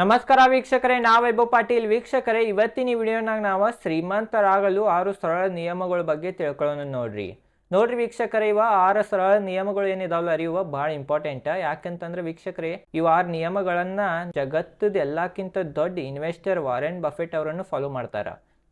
ನಮಸ್ಕಾರ ವೀಕ್ಷಕರೇ ನಾ ವೈಭವ್ ಪಾಟೀಲ್. ವೀಕ್ಷಕರೇ, ಇವತ್ತಿನ ಈ ವಿಡಿಯೋನಾಗ ನಾವು ಶ್ರೀಮಂತರಾಗಲು ಆರು ಸರಳ ನಿಯಮಗಳ ಬಗ್ಗೆ ತಿಳ್ಕೊಳ್ಳೋಣ ನೋಡ್ರಿ. ನೋಡ್ರಿ ವೀಕ್ಷಕರೇ, ಇವ ಆರು ಸರಳ ನಿಯಮಗಳು ಏನಿದಾವಲ್ಲ ಅರಿಯುವ ಬಹಳ ಇಂಪಾರ್ಟೆಂಟ್ ಯಾಕಂತಂದ್ರೆ ವೀಕ್ಷಕರೇ, ಇವ ಆರು ನಿಯಮಗಳನ್ನ ಜಗತ್ತದ ಎಲ್ಲಕ್ಕಿಂತ ದೊಡ್ಡ ಇನ್ವೆಸ್ಟರ್ ವಾರೆನ್ ಬಫೆಟ್ ಅವರನ್ನು ಫಾಲೋ ಮಾಡ್ತಾರ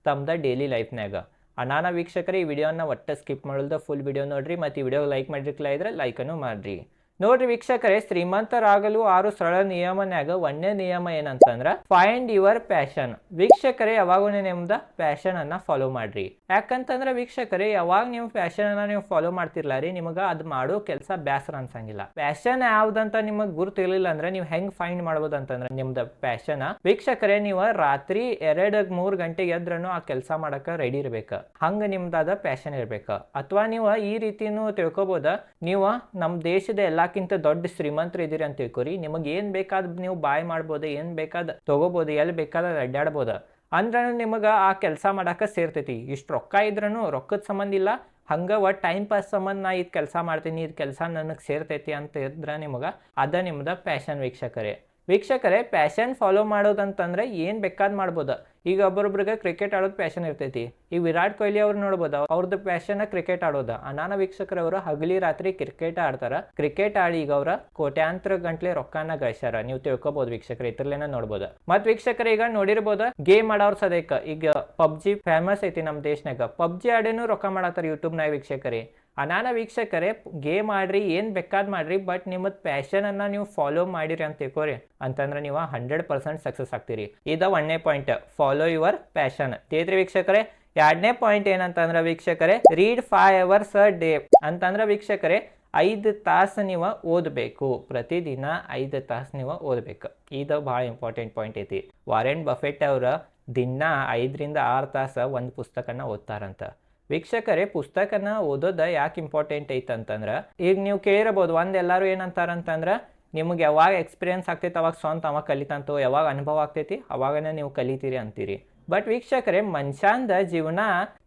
ತಮ್ದ ಡೈಲಿ ಲೈಫ್ನಾಗ ಅನಾನ ವೀಕ್ಷಕರೇ, ಈ ವಿಡಿಯೋನ ಒಟ್ಟ ಸ್ಕಿಪ್ ಮಾಡಲ್ದ ಫುಲ್ ವಿಡಿಯೋ ನೋಡ್ರಿ. ಮತ್ತೆ ಈ ವಿಡಿಯೋ ಲೈಕ್ ಮಾಡಿರ್ಲಿಲ್ಲ ಇದ್ರೆ ಲೈಕನ್ನು ಮಾಡ್ರಿ. ನೋಡ್ರಿ ವೀಕ್ಷಕರೇ, ಶ್ರೀಮಂತರಾಗಲು ಆರು ಸರಳ ನಿಯಮನ್ಯಾಗ ಒಂದೇ ನಿಯಮ ಏನಂತಂದ್ರ ಫೈಂಡ್ ಯುವರ್ ಪ್ಯಾಷನ್ ವೀಕ್ಷಕರೇ, ಯಾವಾಗ ನಿಮ್ದ ಪ್ಯಾಷನ್ ಅನ್ನ ಫಾಲೋ ಮಾಡ್ರಿ. ಯಾಕಂತಂದ್ರ ವೀಕ್ಷಕರೇ, ಯಾವಾಗ ನೀವು ಪ್ಯಾಷನ್ ಅನ್ನ ನೀವು ಫಾಲೋ ಮಾಡ್ತಿರ್ಲ ರೀ, ನಿಮಗ ಅದ್ ಮಾಡೋ ಕೆಲಸ ಬ್ಯಾಸರ ಅನ್ಸಂಗಿಲ್ಲ. ಪ್ಯಾಷನ್ ಯಾವ್ದಂತ ನಿಮಗ್ ಗುರುತಿರ್ಲಿಲ್ಲ ಅಂದ್ರೆ ನೀವು ಹೆಂಗ್ ಫೈಂಡ್ ಮಾಡ್ಬೋದು ಅಂತಂದ್ರೆ ನಿಮ್ದ ಪ್ಯಾಷನ್ ವೀಕ್ಷಕರೇ, ನೀವು ರಾತ್ರಿ ಎರಡ್, ಮೂರ್ ಗಂಟೆಗೆ ಎದ್ರನು ಆ ಕೆಲಸ ಮಾಡಕ ರೆಡಿ ಇರ್ಬೇಕ. ಹಂಗ ನಿಮ್ದಾದ ಪ್ಯಾಷನ್ ಇರ್ಬೇಕ. ಅಥವಾ ನೀವು ಈ ರೀತಿನೂ ತಿಳ್ಕೊಬೋದ, ನೀವು ನಮ್ ದೇಶದ ಎಲ್ಲಕ್ಕಿಂತ ದೊಡ್ಡ ಶ್ರೀಮಂತರು ಇದ್ದೀರಿ ಅಂತ ತಿಳ್ಕೊರಿ. ನಿಮಗೆ ಏನು ಬೇಕಾದ ನೀವು ಬಾಯ್ ಮಾಡ್ಬೋದು, ಏನು ಬೇಕಾದ ತೊಗೋಬೋದು, ಎಲ್ಲಿ ಬೇಕಾದ ಅಡ್ಡಾಡ್ಬೋದು. ಅಂದ್ರೂ ನಿಮಗೆ ಆ ಕೆಲಸ ಮಾಡಾಕ ಸೇರ್ತೈತಿ. ಇಷ್ಟು ರೊಕ್ಕ ಇದ್ರೂ ರೊಕ್ಕದ ಸಂಬಂಧ ಇಲ್ಲ. ಹಂಗೆ ಒಟ್ಟು ಟೈಮ್ ಪಾಸ್ ಸಂಬಂಧ ನಾ ಇದು ಕೆಲಸ ಮಾಡ್ತೀನಿ, ಇದು ಕೆಲಸ ನನಗೆ ಸೇರ್ತೈತಿ ಅಂತ ಇದ್ರೆ ನಿಮಗೆ, ಅದ ನಿಮ್ದು ಪ್ಯಾಷನ್ ವೀಕ್ಷಕರೇ. ವೀಕ್ಷಕರೇ ಪ್ಯಾಷನ್ ಫಾಲೋ ಮಾಡೋದಂತಂದ್ರೆ ಏನು ಬೇಕಾದ್ ಮಾಡ್ಬೋದು? ಈಗ ಒಬ್ಬೊಬ್ರಿಗೆ ಕ್ರಿಕೆಟ್ ಆಡೋದು ಪ್ಯಾಷನ್ ಇರ್ತೈತಿ. ಈಗ ವಿರಾಟ್ ಕೊಹ್ಲಿ ಅವ್ರು ನೋಡ್ಬೋದು ಅವ್ರದ್ದು ಪ್ಯಾಷನ್ ಕ್ರಿಕೆಟ್ ಆಡೋದು. ಅನಾನ ವೀಕ್ಷಕರವರು ಹಗಲಿ ರಾತ್ರಿ ಕ್ರಿಕೆಟ್ ಆಡ್ತಾರ. ಕ್ರಿಕೆಟ್ ಆಡಿ ಈಗ ಅವರ ಕೋಟ್ಯಾಂತರ ಗಂಟ್ಲೆ ರೊಕ್ಕನ ಗಳಿಸ್ಯಾರ. ನೀವು ತಿಳ್ಕೊಬಹುದು ವೀಕ್ಷಕರು, ಇದ್ರಲ್ಲೇನ ನೋಡ್ಬೋದು. ಮತ್ ವೀಕ್ಷಕರು, ಈಗ ನೋಡಿರ್ಬೋದು ಗೇಮ್ ಆಡೋರ್ ಸದೇಕ ಈಗ ಪಬ್ಜಿ ಫೇಮಸ್ ಐತಿ ನಮ್ಮ ದೇಶನಾಗ ಪಬ್ಜಿ ಆಡೇನು ರೊಕ್ಕ ಮಾಡತ್ತಾರ ಯೂಟ್ಯೂಬ್ನಾಗ ವೀಕ್ಷಕರೇ. ಅನಾನ ವೀಕ್ಷಕರೇ, ಗೇಮ್ ಆಡ್ರಿ, ಏನು ಬೇಕಾದ್ ಮಾಡ್ರಿ ಬಟ್ ನಿಮ್ಮದು ಪ್ಯಾಷನ್ ಅನ್ನ ನೀವು ಫಾಲೋ ಮಾಡಿರಿ ಅಂತ ತಿಳ್ಕೊರಿ. ಅಂತಂದ್ರೆ ನೀವು ಹಂಡ್ರೆಡ್ ಪರ್ಸೆಂಟ್ ಸಕ್ಸಸ್ ಆಗ್ತೀರಿ. ಇದ ಒಂದನೇ ಪಾಯಿಂಟ್ ಫಾಲೋ ಯುವರ್ ಪ್ಯಾಷನ್ ತೇದ್ರಿ ವೀಕ್ಷಕರೇ? ಎರಡನೇ ಪಾಯಿಂಟ್ ಏನಂತಂದ್ರೆ ವೀಕ್ಷಕರೇ read five hours a day ಅಂತಂದ್ರೆ ವೀಕ್ಷಕರೇ, ಐದು ತಾಸು ನೀವು ಓದಬೇಕು. ಪ್ರತಿದಿನ ಐದು ತಾಸು ನೀವು ಓದಬೇಕು. ಇದು ಭಾಳ ಇಂಪಾರ್ಟೆಂಟ್ ಪಾಯಿಂಟ್ ಐತಿ. ವಾರೆನ್ ಬಫೆಟ್ ಅವರ ದಿನ ಐದರಿಂದ ಆರು ತಾಸು ಒಂದು ಪುಸ್ತಕನ ಓದ್ತಾರಂತ. ವೀಕ್ಷಕರೇ, ಪುಸ್ತಕನ ಓದೋದ ಯಾಕೆ ಇಂಪಾರ್ಟೆಂಟ್ ಐತಂತಂದ್ರೆ, ಈಗ ನೀವು ಕೇಳಿರಬಹುದು ಒಂದು ಎಲ್ಲರೂ ಏನಂತಾರಂತಂದ್ರೆ, ನಿಮ್ಗೆ ಯಾವಾಗ ಎಕ್ಸ್ಪೀರಿಯನ್ಸ್ ಆಗ್ತೈತೆ, ಅವಾಗ ಸ್ವಂತ ಅವಾಗ ಕಲಿತಂತೋ, ಯಾವಾಗ ಅನುಭವ ಆಗ್ತೈತಿ, ಅವಾಗನೇ ನೀವು ಕಲಿತೀರಿ ಅಂತೀರಿ. ಬಟ್ ವೀಕ್ಷಕರೇ, ಮನುಷ್ಯಂದ ಜೀವನ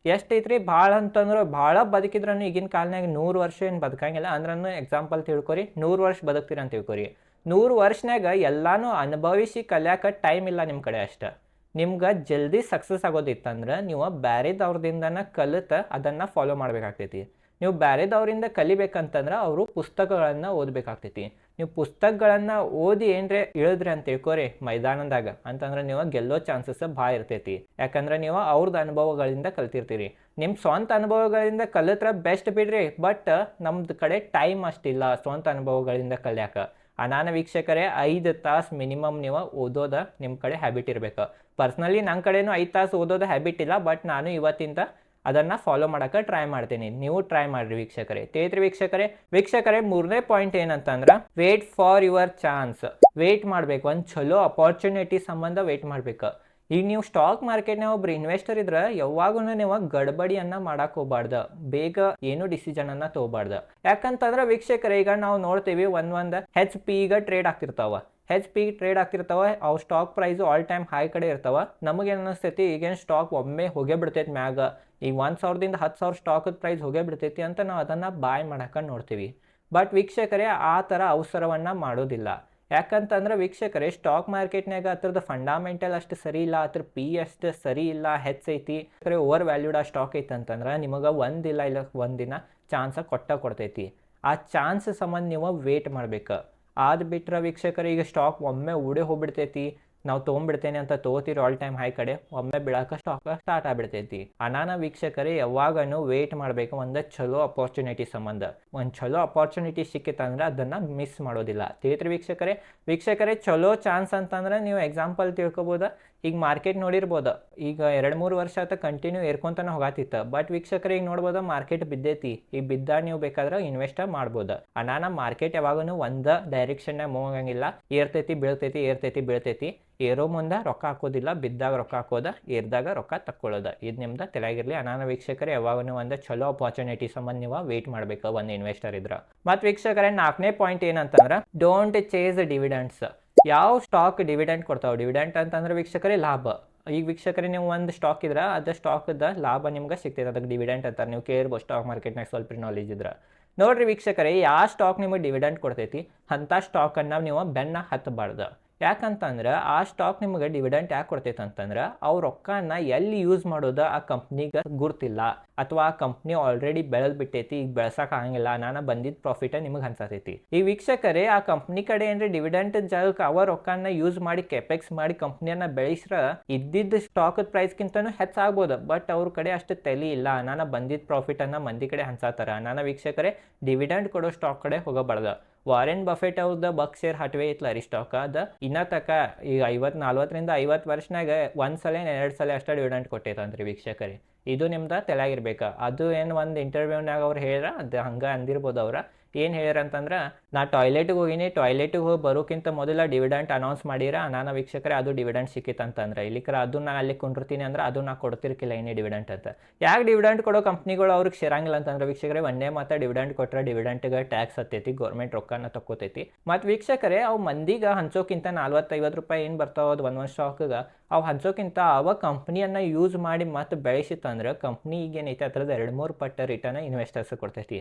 ಎಷ್ಟೈತ್ರಿ? ಭಾಳ ಅಂತಂದ್ರೆ, ಭಾಳ ಬದುಕಿದ್ರೂ ಈಗಿನ ಕಾಲನಾಗ ನೂರು ವರ್ಷ ಏನು ಬದುಕಂಗಿಲ್ಲ ಅಂದ್ರೂ ಎಕ್ಸಾಂಪಲ್ ತಿಳ್ಕೊರಿ, ನೂರು ವರ್ಷ ಬದುಕ್ತೀರಿ ಅಂತ ತಿಳ್ಕೊರಿ. ನೂರು ವರ್ಷನಾಗ ಎಲ್ಲಾನು ಅನುಭವಿಸಿ ಕಲಿಯಾಕ ಟೈಮ್ ಇಲ್ಲ ನಿಮ್ಮ ಕಡೆ ಅಷ್ಟ. ನಿಮ್ಗೆ ಜಲ್ದಿ ಸಕ್ಸಸ್ ಆಗೋದಿತ್ತಂದ್ರೆ ನೀವು ಬ್ಯಾರೆದವ್ರದಿಂದನ ಕಲಿತ ಅದನ್ನು ಫಾಲೋ ಮಾಡಬೇಕಾಗ್ತೈತಿ. ನೀವು ಬ್ಯಾರೆದವ್ರಿಂದ ಕಲಿಬೇಕಂತಂದ್ರೆ ಅವರು ಪುಸ್ತಕಗಳನ್ನು ಓದಬೇಕಾಗ್ತೈತಿ. ನೀವು ಪುಸ್ತಕಗಳನ್ನು ಓದಿ ಏನ್ರೆ ಇಳಿದ್ರಿ ಅಂತ ತಿಳ್ಕೊರಿ ಮೈದಾನದಾಗ, ಅಂತಂದ್ರೆ ನೀವು ಗೆಲ್ಲೋ ಚಾನ್ಸಸ್ ಭಾಳ ಇರ್ತೈತಿ. ಯಾಕಂದ್ರೆ ನೀವು ಅವ್ರದ್ದು ಅನುಭವಗಳಿಂದ ಕಲ್ತಿರ್ತೀರಿ. ನಿಮ್ಮ ಸ್ವಂತ ಅನುಭವಗಳಿಂದ ಕಲಿತ್ರ ಬೆಸ್ಟ್ ಬಿಡ್ರಿ ಬಟ್ ನಮ್ದು ಕಡೆ ಟೈಮ್ ಅಷ್ಟಿಲ್ಲ ಸ್ವಂತ ಅನುಭವಗಳಿಂದ ಕಲಿಯಾಕ. ಅನಾನ ವೀಕ್ಷಕರೇ, ಐದು ತಾಸು ಮಿನಿಮಮ್ ನೀವು ಓದೋದ ನಿಮ್ಮ ಕಡೆ ಹ್ಯಾಬಿಟ್ ಇರಬೇಕು. ಪರ್ಸ್ನಲಿ ನನ್ನ ಕಡೆನೂ ಐದು ತಾಸು ಓದೋದು ಹ್ಯಾಬಿಟ್ ಇಲ್ಲ ಬಟ್ ನಾನು ಇವತ್ತಿಂದ ಅದನ್ನು ಫಾಲೋ ಮಾಡೋಕ್ಕೆ ಟ್ರೈ ಮಾಡ್ತೀನಿ. ನೀವು ಟ್ರೈ ಮಾಡಿರಿ ವೀಕ್ಷಕರೇ. ತೇತ್ರಿ ವೀಕ್ಷಕರೇ ವೀಕ್ಷಕರೇ ಮೂರನೇ ಪಾಯಿಂಟ್ ಏನಂತಂದ್ರೆ wait for your chance wait ಮಾಡಬೇಕು. ಒಂದು ಚಲೋ ಅಪಾರ್ಚುನಿಟಿ ಸಂಬಂಧ ವೇಟ್ ಮಾಡ್ಬೇಕು. ಈಗ ನೀವು ಸ್ಟಾಕ್ ಮಾರ್ಕೆಟ್ನಾಗ ಒಬ್ರು ಇನ್ವೆಸ್ಟರ್ ಇದ್ರೆ ಯಾವಾಗೂ ನೀವು ಗಡ್ಬಡಿಯನ್ನು ಮಾಡಕ್ಕೆ ಹೋಗ್ಬಾರ್ದು. ಬೇಗ ಏನು ಡಿಸಿಷನ್ ಅನ್ನ ತಗೋಬಾರ್ದು. ಯಾಕಂತಂದ್ರೆ ವೀಕ್ಷಕರೇ, ಈಗ ನಾವು ನೋಡ್ತೀವಿ ಒಂದ್ ಒಂದ್ ಹೆಚ್ ಪಿ ಈಗ ಟ್ರೇಡ್ ಆಗ್ತಿರ್ತಾವ. ಹೆಚ್ ಪಿ ಟ್ರೇಡ್ ಆಗ್ತಿರ್ತಾವ, ಅವು stock price all time high ಕಡೆ ಇರ್ತಾವ. ನಮಗೇನು ಅನಿಸ್ತೈತಿ, ಈಗೇನು ಸ್ಟಾಕ್ ಒಮ್ಮೆ ಹೋಗೇ ಬಿಡ್ತೈತಿ ಮ್ಯಾಗ. ಈಗ ಒಂದು ಸಾವಿರದಿಂದ ಹತ್ತು ಸಾವಿರ ಸ್ಟಾಕದ ಪ್ರೈಸ್ ಹೋಗೇ ಬಿಡ್ತೈತಿ ಅಂತ ನಾವು ಅದನ್ನು ಬಾಯ್ ಮಾಡಕ ನೋಡ್ತೀವಿ. ಬಟ್ ವೀಕ್ಷಕರೇ, ಆ ಥರ ಅವಸರವನ್ನು ಮಾಡೋದಿಲ್ಲ. ಯಾಕಂತಂದ್ರೆ ವೀಕ್ಷಕರೇ ಸ್ಟಾಕ್ ಮಾರ್ಕೆಟ್ನಾಗ ಅದ್ರದ್ದು ಫಂಡಾಮೆಂಟಲ್ ಅಷ್ಟು ಸರಿ ಇಲ್ಲ, ಅದ್ರ ಪಿ ಅಷ್ಟು ಸರಿ ಇಲ್ಲ, ಹೆಚ್ಚೈತಿ. ಓವರ್ ವ್ಯಾಲ್ಯೂಡ್ ಆ ಸ್ಟಾಕ್ ಐತಂತಂದ್ರೆ ನಿಮಗೆ ಒಂದಿಲ್ಲ ಇಲ್ಲ ಒಂದಿನ ಚಾನ್ಸ ಕೊಟ್ಟ ಕೊಡ್ತೈತಿ. ಆ ಚಾನ್ಸ್ ಸಂಬಂಧ ನೀವು ವೇಟ್ ಮಾಡ್ಬೇಕು. ಆದ್ ಬಿಟ್ಟರೆ ವೀಕ್ಷಕರು, ಈಗ ಸ್ಟಾಕ್ ಒಮ್ಮೆ ಉಡೆ ಹೋಗ್ಬಿಡ್ತೈತಿ. ನಾವು ತೊಗೊಂಡ್ಬಿಡ್ತೇನೆ ಅಂತ ತಗೋತಿರೋ ಆಲ್ ಟೈಮ್ ಹೈ ಕಡೆ, ಒಮ್ಮೆ ಬಿಡಾಕ ಸ್ಟಾಕ್ ಸ್ಟಾರ್ಟ್ ಆಗ್ಬಿಡ್ತೈತಿ. ಅನಾನ ವೀಕ್ಷಕರೇ, ಯಾವಾಗನು ವೇಟ್ ಮಾಡಬೇಕು, ಒಂದು ಚಲೋ ಅಪಾರ್ಚುನಿಟಿ ಸಂಬಂಧ. ಒಂದು ಚಲೋ ಅಪಾರ್ಚುನಿಟಿ ಸಿಕ್ಕಿತ್ತಂದ್ರೆ ಅದನ್ನ ಮಿಸ್ ಮಾಡೋದಿಲ್ಲ. ತಿಳಿತ್ರಿ ವೀಕ್ಷಕರೇ ವೀಕ್ಷಕರೇ, ಚಲೋ ಚಾನ್ಸ್ ಅಂತಂದ್ರೆ ನೀವು ಎಕ್ಸಾಂಪಲ್ ತಿಳ್ಕೊಬೋದ? ಈಗ ಮಾರ್ಕೆಟ್ ನೋಡಿರ್ಬೋದು. ಈಗ ಎರಡು ಮೂರು ವರ್ಷ ಆತ ಕಂಟಿನ್ಯೂ ಏರ್ಕೊಂತಾನೆ ಹೋಗಾತಿತ್ತು. ಬಟ್ ವೀಕ್ಷಕರು, ಈಗ ನೋಡ್ಬೋದು ಮಾರ್ಕೆಟ್ ಬಿದ್ದೈತಿ. ಈಗ ಬಿದ್ದಾಗ ನೀವು ಬೇಕಾದ್ರೆ ಇನ್ವೆಸ್ಟ್ ಮಾಡ್ಬೋದು. ಅನಾನ ಮಾರ್ಕೆಟ್ ಯಾವಾಗೂ ಒಂದ ಡೈರೆಕ್ಷನ್ನಾಗ ಮೂವ್ ಆಗಂಗಿಲ್ಲ. ಏರ್ತೈತಿ, ಬೀಳ್ತೈತಿ ಏರ್ತೈತಿ, ಬೀಳ್ತೈತಿ. ಏರೋ ಮುಂದೆ ರೊಕ್ಕ ಹಾಕೋದಿಲ್ಲ. ಬಿದ್ದಾಗ ರೊಕ್ಕ ಹಾಕೋದ, ಏರ್ದಾಗ ರೊಕ್ಕ ತಕ್ಕೊಳ್ಳೋದ. ಇದು ನಿಮ್ದು ತಲೆಯಾಗಿರ್ಲಿ ಅನಾನ ವೀಕ್ಷಕರೇ ಯಾವಾಗೂ ಒಂದು ಚಲೋ ಅಪಾರ್ಚುನಿಟಿ ಸಂಬಂಧ ನೀವು ವೇಟ್ ಮಾಡ್ಬೇಕು ಒಂದು ಇನ್ವೆಸ್ಟರ್ ಇದ್ರ. ಮತ್ತು ವೀಕ್ಷಕರೇ, ನಾಲ್ಕನೇ ಪಾಯಿಂಟ್ ಏನಂತಂದ್ರೆ ಡೋಂಟ್ ಚೇಸ್ ಡಿವಿಡೆಂಡ್ಸ್ ಯಾವ ಸ್ಟಾಕ್ ಡಿವಿಡೆಂಟ್ ಕೊಡ್ತಾವೆ ಡಿವಿಡೆಂಟ್ ಅಂತಂದ್ರೆ ವೀಕ್ಷಕರೇ ಲಾಭ. ಈಗ ವೀಕ್ಷಕರೇ ನೀವು ಒಂದು ಸ್ಟಾಕ್ ಇದ್ರೆ, ಅದು ಸ್ಟಾಕ್ದ ಲಾಭ ನಿಮ್ಗೆ ಸಿಗ್ತೈತೆ. ಅದಕ್ಕೆ ಡಿವಿಡೆಂಟ್ ಅಂತಾರೆ. ನೀವು ಕೇಳ್ಬೋದು ಸ್ಟಾಕ್ ಮಾರ್ಕೆಟ್ನಾಗ ಸ್ವಲ್ಪ ನಾಲೆಜ್ ಇದ್ರೆ. ನೋಡ್ರಿ ವೀಕ್ಷಕರೇ, ಯಾವ ಸ್ಟಾಕ್ ನಿಮಗೆ ಡಿವಿಡೆಂಟ್ ಕೊಡ್ತೈತಿ? ಅಂಥ ಸ್ಟಾಕನ್ನು ನೀವು ಬೆನ್ನ ಹತ್ತಬಾರ್ದು ಯಾಕಂತಂದ್ರೆ ಆ ಸ್ಟಾಕ್ ನಿಮಗೆ ಡಿವಿಡೆಂಟ್ ಯಾಕೆ ಕೊಡ್ತೈತೆ ಅಂತಂದ್ರೆ ಅವ್ರ ರೊಕ್ಕನ ಎಲ್ಲಿ ಯೂಸ್ ಮಾಡೋದು ಆ ಕಂಪ್ನಿಗೆ ಗುರ್ತಿಲ್ಲ. ಅಥವಾ ಆ ಕಂಪ್ನಿ ಆಲ್ರೆಡಿ ಬೆಳೆದ್ ಬಿಟ್ಟೈತಿ, ಈಗ ಬೆಳಸಕ್ ಆಗಂಗಿಲ್ಲ, ನಾನು ಬಂದಿದ್ದ ಪ್ರಾಫಿಟ್ ನಿಮಗೆ ಅನ್ಸತೈತಿ. ಈ ವೀಕ್ಷಕರೇ, ಆ ಕಂಪ್ನಿ ಕಡೆ ಏನ್ರಿ ಡಿವಿಡೆಂಟ್ ಜಾಗಕ್ಕೆ ಅವ ರೊಕ್ಕನ ಯೂಸ್ ಮಾಡಿ ಕೆಪೆಕ್ಸ್ ಮಾಡಿ ಕಂಪ್ನಿಯನ್ನ ಬೆಳೆಸ್ರ ಇದ್ದಿದ್ದ ಸ್ಟಾಕ್ ಪ್ರೈಸ್ಗಿಂತನೂ ಹೆಚ್ಚಾಗ್ಬೋದು. ಬಟ್ ಅವ್ರ ಕಡೆ ಅಷ್ಟು ತಲೆ ಇಲ್ಲ. ನಾನು ಬಂದಿದ್ದ ಪ್ರಾಫಿಟ್ ಅನ್ನ ಮಂದಿ ಕಡೆ ಹಂಚಾತಾರ ನಾನು ವೀಕ್ಷಕರೇ ಡಿವಿಡೆಂಟ್ ಕೊಡೋ ಸ್ಟಾಕ್ ಕಡೆ ಹೋಗಬಾರ್ದು. ವಾರೆನ್ ಬಫೆಟ್ ಅವ್ರದ್ದು ಬಕ್ ಶೇರ್ ಹಟ್ವೆ ಐತ್ಲ ರೀ ಸ್ಟಾಕ್ ಅದ. ಇನ್ನ ತಕ ಈಗ ಐವತ್ ನಲ್ವತ್ತರಿಂದ ಐವತ್ತು ವರ್ಷನಾಗ ಒಂದ್ ಸಲ ಎರಡು ಸಲ ಅಷ್ಟೇ ಡಿವಿಡೆಂಟ್ ಕೊಟ್ಟೈತಂತ್ರಿ ವೀಕ್ಷಕರಿ. ಇದು ನಿಮ್ದು ತಲೆಯಾಗಿರ್ಬೇಕು ಅದು ಏನು ಒಂದು ಇಂಟರ್ವ್ಯೂನಾಗ ಅವ್ರು ಹೇಳ್ರ, ಅದು ಹಂಗೆ ಅಂದಿರ್ಬೋದು ಅವ್ರ. ಏನು ಹೇಳ್ಯಾರ ಅಂತಂದ್ರೆ, ನಾ ಟಾಯ್ಲೆಟ್ಗೆ ಹೋಗಿನಿ ಟಾಯ್ಲೆಟಿಗೆ ಹೋಗಿ ಬರೋಕ್ಕಿಂತ ಮೊದಲ ಡಿವಿಡೆಂಟ್ ಅನೌನ್ಸ್ ಮಾಡಿರ, ನಾನು ವೀಕ್ಷಕರೇ ಅದು ಡಿವಿಡೆಂಟ್ ಸಿಕ್ಕಿತ್ತಂತಂದ್ರೆ ಇಲ್ಲಿಕ್ರ ಅದು ನಾ ಅಲ್ಲಿ ಕೊಂಡಿರ್ತೀನಿ ಅಂದ್ರೆ ಅದು ನಾ ಕೊಡ್ತಿರ್ಕಿಲ್ಲ ಏನೇ ಡಿವಿಡೆಂಟ್ ಅಂತ. ಯಾಕೆ ಡಿವಿಡೆಂಟ್ ಕೊಡೋ ಕಂಪ್ನಿಗಳು ಅವ್ರಿಗೆ ಸೇರಂಗಿಲ್ಲ ಅಂತಂದ್ರೆ ವೀಕ್ಷಕರೇ, ಒಂದೇ ಮಾತ್ರ ಡಿವಿಡೆಂಟ್ ಕೊಟ್ಟರೆ ಡಿವಿಡೆಂಟ್ಗೆ ಟ್ಯಾಕ್ಸ್ ಹತ್ತೈತಿ ಗೌರ್ಮೆಂಟ್ ರೊಕ್ಕನ ತಕ್ಕೋತೈತಿ. ಮತ್ತು ವೀಕ್ಷಕರೇ, ಅವು ಮಂದಿಗೆ ಹಂಚೋಕ್ಕಿಂತ ನಲ್ವತ್ತೈವತ್ತು ರೂಪಾಯಿ ಏನು ಬರ್ತಾವ ಅದು ಒಂದು ಒಂದು ಸ್ಟಾಕ್ಗೆ ಅವು ಹಂಚೋಕ್ಕಿಂತ ಅವ ಕಂಪ್ನಿಯನ್ನು ಯೂಸ್ ಮಾಡಿ ಮತ್ತೆ ಬೆಳೆಸಿತ್ತಂದ್ರೆ ಕಂಪ್ನಿ ಈಗೇನೈತೆ ಅದ್ರದ್ದು ಎರಡು ಮೂರು ಪಟ್ಟ ರಿಟರ್ನ್ ಇನ್ವೆಸ್ಟರ್ಸ್ ಕೊಡ್ತೈತಿ.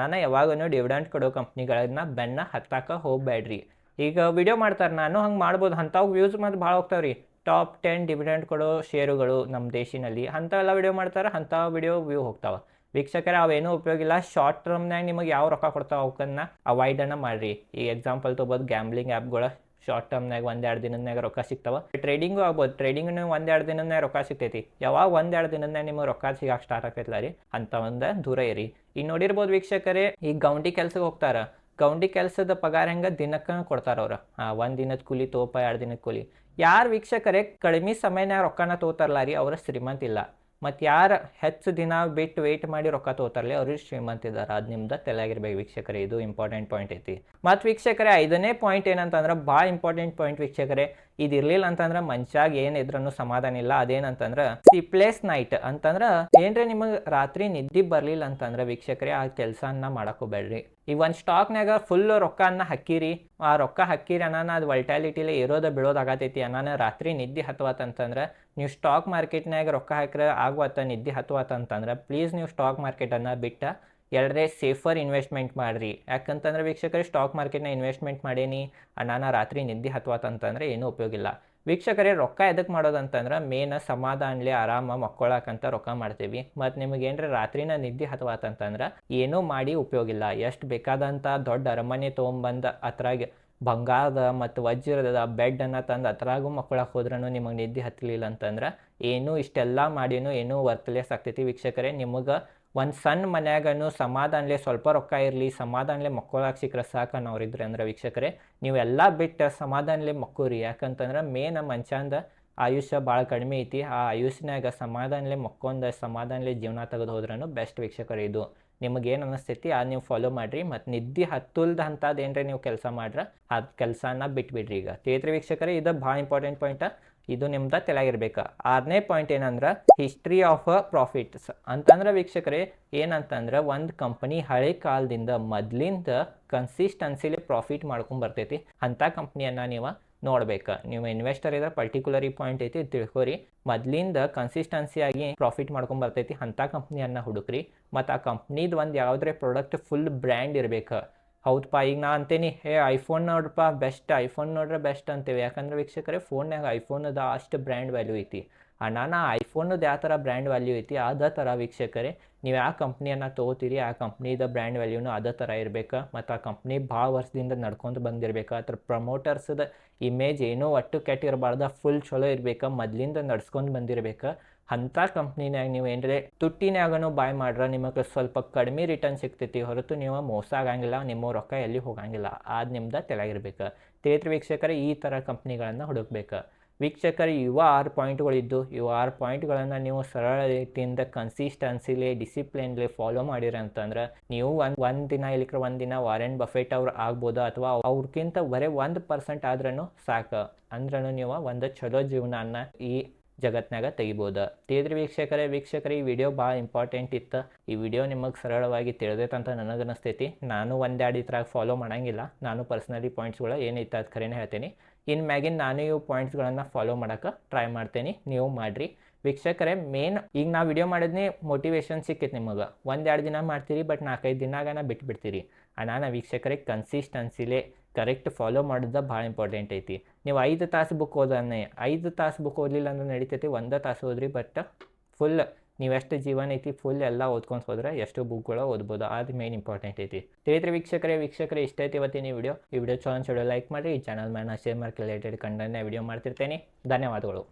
ನಾನು ಯಾವಾಗೂ ಡಿವಿಡೆಂಟ್ ಕೊಡೋ ಕಂಪ್ನಿಗಳನ್ನ ಬೆನ್ನ ಹತ್ತಾಕ ಹೋಗಬೇಡ್ರಿ ಈಗ ವಿಡಿಯೋ ಮಾಡ್ತಾರೆ, ನಾನು ಹಂಗೆ ಮಾಡ್ಬೋದು. ಅಂಥವು ವ್ಯೂಸ್ ಮತ್ತು ಭಾಳ ಹೋಗ್ತಾವ್ರಿ. ಟಾಪ್ ಟೆನ್ ಡಿವಿಡೆಂಟ್ ಕೊಡೋ ಶೇರುಗಳು ನಮ್ಮ ದೇಶಿನಲ್ಲಿ. ಅಂಥವೆಲ್ಲ ವಿಡಿಯೋ ಮಾಡ್ತಾರೆ ಅಂಥ ವಿಡಿಯೋ ವ್ಯೂ ಹೋಗ್ತಾವೆ. ವೀಕ್ಷಕರೇ, ಅವೇನೂ ಉಪಯೋಗ ಇಲ್ಲ. ಶಾರ್ಟ್ ಟರ್ಮ್ನಾಗ ನಿಮಗೆ ಯಾವ ರೊಕ್ಕ ಕೊಡ್ತಾವೆ ಅವಕ್ಕನ್ನು ಅವಾಯ್ಡನ್ನು ಮಾಡಿರಿ. ಈ ಎಕ್ಸಾಂಪಲ್ ತೊಗೋದು ಗ್ಯಾಮ್ಲಿಂಗ್ ಆ್ಯಪ್ಗಳು ಶಾರ್ಟ್ ಟರ್ಮ್ನಾಗ ಒಂದೆರಡು ದಿನದಾಗ ರೊಕ್ಕ ಸಿಗ್ತಾವ. ಟ್ರೇಡಿಂಗು ಆಗ್ಬೋದು. ಟ್ರೇಡಿಂಗ್ನು ಒಂದೆರಡು ದಿನದಾಗ ರೊಕ್ಕ ಸಿಗ್ತೈತಿ. ಯಾವಾಗ ಒಂದೆರಡು ದಿನದಾಗ ನಿಮಗೆ ರೊಕ್ಕ ಸಿಗಾಕ ಸ್ಟಾರ್ಟ್ ಆಕೈತಲ್ಲ ರೀ? ಅಂತ ಒಂದು ದೂರ ಇರಿ. ಈಗ ನೋಡಿರ್ಬೋದು ವೀಕ್ಷಕರೇ, ಈಗ ಗೌಂಡಿ ಕೆಲ್ಸಕ್ಕೆ ಹೋಗ್ತಾರ. ಗೌಂಡಿ ಕೆಲಸದ ಪಗಾರ ಹೆಂಗೆ ದಿನಕ್ಕೆ ಕೊಡ್ತಾರ ಅವ್ರು? ಹಾಂ ಒಂದು ದಿನದ ಕೂಲಿ ತೋಪ, ಎರಡು ದಿನದ ಕೂಲಿ. ಯಾರು ವೀಕ್ಷಕರೇ, ಕಡಿಮೆ ಸಮಯನಾಗ ರೊಕ್ಕನ ತಗೋತಾರಲ್ಲ ರೀ, ಅವ್ರ ಶ್ರೀಮಂತ ಇಲ್ಲ. ಮತ್ತು ಯಾರು ಹೆಚ್ಚು ದಿನ ಬಿಟ್ಟು ವೇಟ್ ಮಾಡಿ ರೊಕ್ಕ ತೋತಾರಲ್ಲ ಅವ್ರಿಗೆ ಶ್ರೀಮಂತ ಇದ್ದಾರೆ ಅದು ನಿಮ್ದು ತಲೆಯಾಗಿರ್ಬೇಕು ವೀಕ್ಷಕರೇ, ಇದು ಇಂಪಾರ್ಟೆಂಟ್ ಪಾಯಿಂಟ್ ಐತಿ. ಮತ್ತು ವೀಕ್ಷಕರೇ, ಐದನೇ ಪಾಯಿಂಟ್ ಏನಂತಂದ್ರೆ ಭಾಳ ಇಂಪಾರ್ಟೆಂಟ್ ಪಾಯಿಂಟ್ ವೀಕ್ಷಕರೇ. ಇದು ಇರ್ಲಿಲ್ಲ ಅಂತಂದ್ರೆ ಮನುಷ್ಯಾಗ ಇದ್ರೂ ಸಮಾಧಾನ ಇಲ್ಲ. ಅದೇನಂತಂದ್ರೆ ಸ್ಲೀಪ್ಲೆಸ್ ನೈಟ್ ಅಂತಂದ್ರೆ ಏನ್ರಿ ನಿಮಗೆ ರಾತ್ರಿ ನಿದ್ದೆ ಬರಲಿಲ್ಲ ಅಂತಂದ್ರೆ ವೀಕ್ಷಕರೇ, ಆ ಕೆಲಸನ ಮಾಡಕೋಬೇಡ್ರಿ ಈಗ ಒಂದು ಸ್ಟಾಕ್ನಾಗ ಫುಲ್ ರೊಕ್ಕನ ಹಾಕಿರಿ. ಆ ರೊಕ್ಕ ಹಾಕಿರಿ ಅನಾನ ಅದು ವಲ್ಟಾಲಿಟಿಲಿ ಇರೋದ ಬೀಳೋದಾಗತೈತಿ ಅನಾನ ರಾತ್ರಿ ನಿದ್ದೆ ಹತ್ತವತ್ತಂತಂದ್ರೆ ನೀವು ಸ್ಟಾಕ್ ಮಾರ್ಕೆಟ್ನಾಗ ರೊಕ್ಕ ಹಾಕ್ರೆ ಆಗುವತ್ತ ನಿದ್ದೆ ಹತ್ತುವತ್ತಂತಂದ್ರೆ ಪ್ಲೀಸ್ ನೀವು ಸ್ಟಾಕ್ ಮಾರ್ಕೆಟನ್ನು ಬಿಟ್ಟ ಎರಡೇ ಸೇಫರ್ ಇನ್ವೆಸ್ಟ್ಮೆಂಟ್ ಮಾಡಿರಿ. ಯಾಕಂತಂದ್ರೆ ವೀಕ್ಷಕರೇ ಸ್ಟಾಕ್ ಮಾರ್ಕೆಟ್ನ ಇನ್ವೆಸ್ಟ್ಮೆಂಟ್ ಮಾಡೇನಿ ನಾನು ರಾತ್ರಿ ನಿದ್ದೆ ಹತ್ತುವತ್ತಂತಂದ್ರೆ ಏನೂ ಉಪಯೋಗ ಇಲ್ಲ. ವೀಕ್ಷಕರೇ, ರೊಕ್ಕ ಎದಕ್ಕೆ ಮಾಡೋದಂತಂದ್ರೆ ಮೇನ ಸಮಾಧಾನಲಿ ಆರಾಮ ಮಕ್ಕೊಳಕಂತ ರೊಕ್ಕ ಮಾಡ್ತೀವಿ. ಮತ್ತು ನಿಮಗೆ ಏನರ ರಾತ್ರಿನ ನಿದ್ದೆ ಹತ್ತವಾತಂತಂದ್ರೆ ಏನೂ ಮಾಡಿ ಉಪಯೋಗಿಲ್ಲ ಎಷ್ಟು ಬೇಕಾದಂಥ ದೊಡ್ಡ ಅರಮನೆ ತೊಗೊಂಬಂದು ಅದ್ರಾಗ ಬಂಗಾರದ ಮತ್ತು ವಜ್ರದ ಬೆಡ್ಡನ್ನು ತಂದು ಅದ್ರಾಗೂ ಮಕ್ಕಳಕ್ಕೆ ಹೋದ್ರೂ ನಿಮಗೆ ನಿದ್ದೆ ಹತ್ತಲಿಲ್ಲ ಅಂತಂದ್ರೆ, ಏನು ಇಷ್ಟೆಲ್ಲ ಮಾಡಿನೂ ಏನೂ ವರ್ತ್ಲೆಸ್ ಆಗ್ತೈತಿ ವೀಕ್ಷಕರೇ. ನಿಮಗೆ ಒಂದು ಸಣ್ಣ ಮನ್ಯಾಗನು ಸಮಾಧಾನಲೇ ಸ್ವಲ್ಪ ರೊಕ್ಕ ಇರಲಿ, ಸಮಾಧಾನಲೆ ಮಕ್ಕೊಳಕ್ಕೆ ಸಿಕ್ಕರೆ ಸಾಕು ಅನ್ನೋರಿದ್ರೆ ಅಂದ್ರೆ ವೀಕ್ಷಕರೇ. ನೀವೆಲ್ಲ ಬಿಟ್ಟು ಸಮಾಧಾನಲೆ ಮಕ್ಕೋರಿ. ಯಾಕಂತಂದ್ರೆ ಮೇನ್ ಮನುಷ್ಯಂದ ಆಯುಷ್ಯ ಭಾಳ ಕಡಿಮೆ ಐತಿ. ಆ ಆಯುಷ್ನಾಗ ಸಮಾಧಾನಲೆ ಮಕ್ಕೊಂದ ಸಮಾಧಾನಲೆ ಜೀವನ ತೆಗೆದು ಹೋದ್ರೂ ಬೆಸ್ಟ್ ವೀಕ್ಷಕರು ಇದು. ನಿಮಗೇನು ಅನಿಸ್ತೈತಿ, ಅದು ನೀವು ಫಾಲೋ ಮಾಡಿರಿ. ಮತ್ತು ನಿದ್ದೆ ಹತ್ತುಲ್ದ ಅಂಥದ್ದು ಏನರ ನೀವು ಕೆಲಸ ಮಾಡ್ರೆ ಆ ಕೆಲಸನ ಬಿಟ್ಬಿಡ್ರಿ ಈಗ. ತೇತ್ರಿ ವೀಕ್ಷಕರೇ, ಇದು ಭಾಳ ಇಂಪಾರ್ಟೆಂಟ್ ಪಾಯಿಂಟ್ ಇದು ನಿಮ್ದು ತೆಲಾಗಿರ್ಬೇಕು ಆರನೇ ಪಾಯಿಂಟ್ ಏನಂದ್ರೆ ಹಿಸ್ಟ್ರಿ ಆಫ್ ಪ್ರಾಫಿಟ್ಸ್ ಅಂತಂದ್ರೆ ವೀಕ್ಷಕರೇ, ಏನಂತಂದ್ರೆ ಒಂದು ಕಂಪನಿ ಹಳೆ ಕಾಲದಿಂದ ಮೊದ್ಲಿಂದ ಕನ್ಸಿಸ್ಟೆನ್ಸಿಲಿ ಪ್ರಾಫಿಟ್ ಮಾಡ್ಕೊಂಡ್ ಬರ್ತೈತಿ. ಅಂಥ ಕಂಪ್ನಿಯನ್ನು ನೀವು ನೋಡ್ಬೇಕು. ನೀವು ಇನ್ವೆಸ್ಟರ್ ಇದ್ರೆ ಪರ್ಟಿಕ್ಯುಲರ್ ಪಾಯಿಂಟ್ ಐತಿ ತಿಳ್ಕೊರಿ. ಮೊದ್ಲಿಂದ ಕನ್ಸಿಸ್ಟೆನ್ಸಿಯಾಗಿ ಪ್ರಾಫಿಟ್ ಮಾಡ್ಕೊಂಡ್ ಬರ್ತೈತಿ ಅಂಥ ಕಂಪ್ನಿಯನ್ನು ಹುಡುಕ್ರಿ. ಮತ್ತು ಆ ಕಂಪ್ನಿದು ಒಂದು ಯಾವುದೇ ಪ್ರಾಡಕ್ಟ್ ಫುಲ್ ಬ್ರ್ಯಾಂಡ್ ಇರಬೇಕು. ಹೌದಪ್ಪ ಈಗ ನಾ ಅಂತೀನಿ, ಹೇ ಐಫೋನ್ ನೋಡ್ರಪ್ಪ ಬೆಸ್ಟ್ ಐಫೋನ್ ನೋಡ್ರೆ ಬೆಸ್ಟ್ ಅಂತೇವೆ. ಯಾಕಂದ್ರೆ ವೀಕ್ಷಕರೇ ಐಫೋನ್ ಐಫೋನದ ಅಷ್ಟು ಬ್ರ್ಯಾಂಡ್ ವ್ಯಾಲ್ಯೂ ಐತಿ. ನಾನು ಐಫೋನ್ದು ಯಾವ ಥರ ಬ್ರ್ಯಾಂಡ್ ವ್ಯಾಲ್ಯೂ ಐತಿ, ಅದೇ ಥರ ವೀಕ್ಷಕರೇ, ನೀವು ಯಾವ ಕಂಪ್ನಿಯನ್ನು ತೊಗೋತೀರಿ, ಆ ಕಂಪ್ನಿದ ಬ್ರ್ಯಾಂಡ್ ವ್ಯಾಲ್ಯೂನು ಅದೇ ಥರ ಇರಬೇಕು. ಮತ್ತು ಆ ಕಂಪ್ನಿ ಭಾಳ ವರ್ಷದಿಂದ ನಡ್ಕೊಂಡು ಬಂದಿರಬೇಕು. ಅದ್ರ ಪ್ರಮೋಟರ್ಸ್ದ ಇಮೇಜ್ ಏನೋ ಒಟ್ಟು ಕೆಟ್ಟಿರಬಾರ್ದು ಫುಲ್ ಚಲೋ ಇರ್ಬೇಕು, ಮೊದ್ಲಿಂದ ನಡ್ಸ್ಕೊಂಡು ಬಂದಿರ್ಬೇಕು. ಅಂಥ ಕಂಪ್ನಿನಾಗ ನೀವು ಏನಂದರೆ ತುಟ್ಟಿನಾಗನೂ ಬಾಯ್ ಮಾಡ್ರೆ, ನಿಮಗೆ ಸ್ವಲ್ಪ ಕಡಿಮೆ ರಿಟರ್ನ್ ಸಿಗ್ತೈತಿ, ಹೊರತು ನೀವು ಮೋಸ ಆಗಂಗಿಲ್ಲ, ನಿಮ್ಮ ರೊಕ್ಕ ಎಲ್ಲಿ ಹೋಗಂಗಿಲ್ಲ ಅದು ನಿಮ್ದು ತೆಳಗಿರ್ಬೇಕು ತೇತ್ರ ವೀಕ್ಷಕರೇ, ಈ ಥರ ಕಂಪ್ನಿಗಳನ್ನು ಹುಡುಕ್ಬೇಕು. ವೀಕ್ಷಕರು, ಇವ ಆರು ಪಾಯಿಂಟ್ಗಳಿದ್ದು, ಇವು ಆರು ಪಾಯಿಂಟ್ಗಳನ್ನು ನೀವು ಸರಳ ರೀತಿಯಿಂದ ಕನ್ಸಿಸ್ಟೆನ್ಸಿಲಿ ಡಿಸಿಪ್ಲಿನ್ಲಿ ಫಾಲೋ ಮಾಡಿರಿ ಅಂತಂದ್ರೆ, ನೀವು ಒಂದು ಒಂದು ದಿನ ಇಲ್ಲಿಕ್ರೆ ಒಂದು ದಿನ ವಾರೆನ್ ಬಫೆಟ್ ಅವ್ರು ಆಗ್ಬೋದು ಅಥವಾ ಅವ್ರಿಗಿಂತ ಬರೀ ಒಂದು ಪರ್ಸೆಂಟ್ ಆದ್ರೂ ಸಾಕು. ಅಂದ್ರೂ ನೀವು ಒಂದು ಚಲೋ ಜೀವನನ ಈ ಜಗತ್ನಾಗ ತೆಗಿಬೋದು. ತಿಳಿದ್ರಿ ವೀಕ್ಷಕರೇ ವೀಕ್ಷಕರೇ, ಈ ವಿಡಿಯೋ ಭಾಳ ಇಂಪಾರ್ಟೆಂಟ್ ಇತ್ತು. ಈ ವಿಡಿಯೋ ನಿಮಗೆ ಸರಳವಾಗಿ ತಿಳಿದೈತಂತ ನನಗೆ ಅನಿಸ್ತೈತಿ ನಾನು ಒಂದೆರಡು ಇದ್ರಾಗ ಫಾಲೋ ಮಾಡೋಂಗಿಲ್ಲ. ನಾನು ಪರ್ಸ್ನಲಿ ಪಾಯಿಂಟ್ಸ್ಗಳು ಏನೈತೆ ಅದು ಖರೇನೆ ಹೇಳ್ತೀನಿ. ಇನ್ನು ಮ್ಯಾಗಿನ ನಾನು ಇವು ಪಾಯಿಂಟ್ಸ್ಗಳನ್ನು ಫಾಲೋ ಮಾಡೋಕೆ ಟ್ರೈ ಮಾಡ್ತೀನಿ, ನೀವು ಮಾಡಿರಿ. ವೀಕ್ಷಕರೇ ಮೇನ್ ಈಗ ನಾವು ವಿಡಿಯೋ ಮಾಡಿದ್ನಿ ಮೋಟಿವೇಶನ್ ಸಿಕ್ಕಿತ್ತು ನಿಮಗೆ. ಒಂದೆರಡು ದಿನ ಮಾಡ್ತೀರಿ ಬಟ್ ನಾಲ್ಕೈದು ದಿನಾಗನ ಬಿಟ್ಬಿಡ್ತೀರಿ. ನಾನು ವೀಕ್ಷಕರಿಗೆ ಕನ್ಸಿಸ್ಟೆನ್ಸಿಲೇ ಕರೆಕ್ಟ್ ಫಾಲೋ ಮಾಡೋದು ಭಾಳ ಇಂಪಾರ್ಟೆಂಟ್ ಐತಿ. ನೀವು ಐದು ತಾಸು ಬುಕ್ ಓದನ್ನೇ, ಐದು ತಾಸು ಬುಕ್ ಓದಲಿಲ್ಲ ಅಂದ್ರೆ ನಡೀತೈತಿ, ಒಂದೇ ತಾಸು ಓದ್ರಿ ಬಟ್ ಫುಲ್ ನೀವು ಎಷ್ಟು ಜೀವನ ಐತಿ ಫುಲ್ ಎಲ್ಲ ಓದ್ಕೊಂಡು ಹೋದ್ರೆ ಎಷ್ಟು ಬುಕ್ಗಳು ಓದ್ಬೋದು, ಅದು ಮೇನ್ ಇಂಪಾರ್ಟೆಂಟ್ ಐತಿ. ತಿಳಿದ್ರೆ ವೀಕ್ಷಕರೇ ವೀಕ್ಷಕರೇ, ಇಷ್ಟ ಐತಿ ಇವತ್ತಿನ ವಿಡಿಯೋ ಈ ವಿಡಿಯೋ ಚಲೋ ಚಲೋ ಲೈಕ್ ಮಾಡಿ ಈ ಚಾನಲ್ ಮೇಲೆ ಶೇರ್ ಮಾಡಿ ರಿಲೇಟೆಡ್ ವಿಡಿಯೋ ಮಾಡ್ತಿರ್ತೇನೆ. ಧನ್ಯವಾದಗಳು.